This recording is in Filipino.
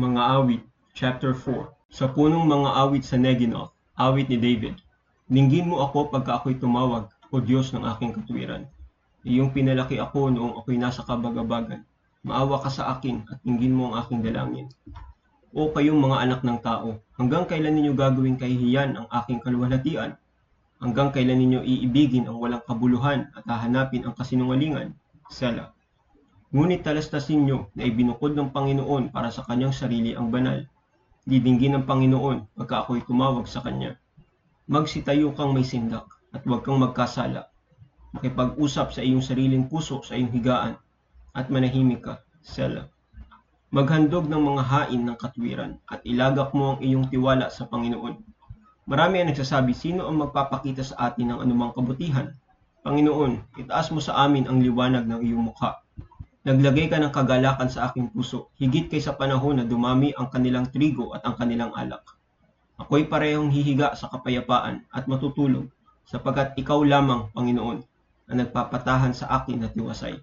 Mga Awit, Chapter 4 Sa punong mga awit sa Neginoth, awit ni David. Dinggin mo ako pagka ako'y tumawag, o Diyos ng aking katwiran. Iyong pinalaki ako noong ako'y nasa kabagabagan. Maawa ka sa akin at dinggin mo ang aking dalangin. O kayong mga anak ng tao, hanggang kailan ninyo gagawing kahihiyan ang aking kaluwalhatian? Hanggang kailan ninyo iibigin ang walang kabuluhan at hahanapin ang kasinungalingan? Sela. Ngunit talastasin nyo na ibinukod ng Panginoon para sa kanyang sarili ang banal. Didinggin ng Panginoon pagka ako'y tumawag sa kanya. Magsitayo kang may sindak at huwag kang magkasala. Makipag-usap sa iyong sariling puso sa iyong higaan at manahimik ka. Sela. Maghandog ng mga hain ng katwiran at ilagak mo ang iyong tiwala sa Panginoon. Marami ang nagsasabi sino ang magpapakita sa atin ng anumang kabutihan. Panginoon, itaas mo sa amin ang liwanag ng iyong mukha. Naglagay ka ng kagalakan sa aking puso, higit kay sa panahon na dumami ang kanilang trigo at ang kanilang alak. Ako'y parehong hihiga sa kapayapaan at matutulog, sapagkat ikaw lamang, Panginoon, ang nagpapatahan sa akin na tiwasay.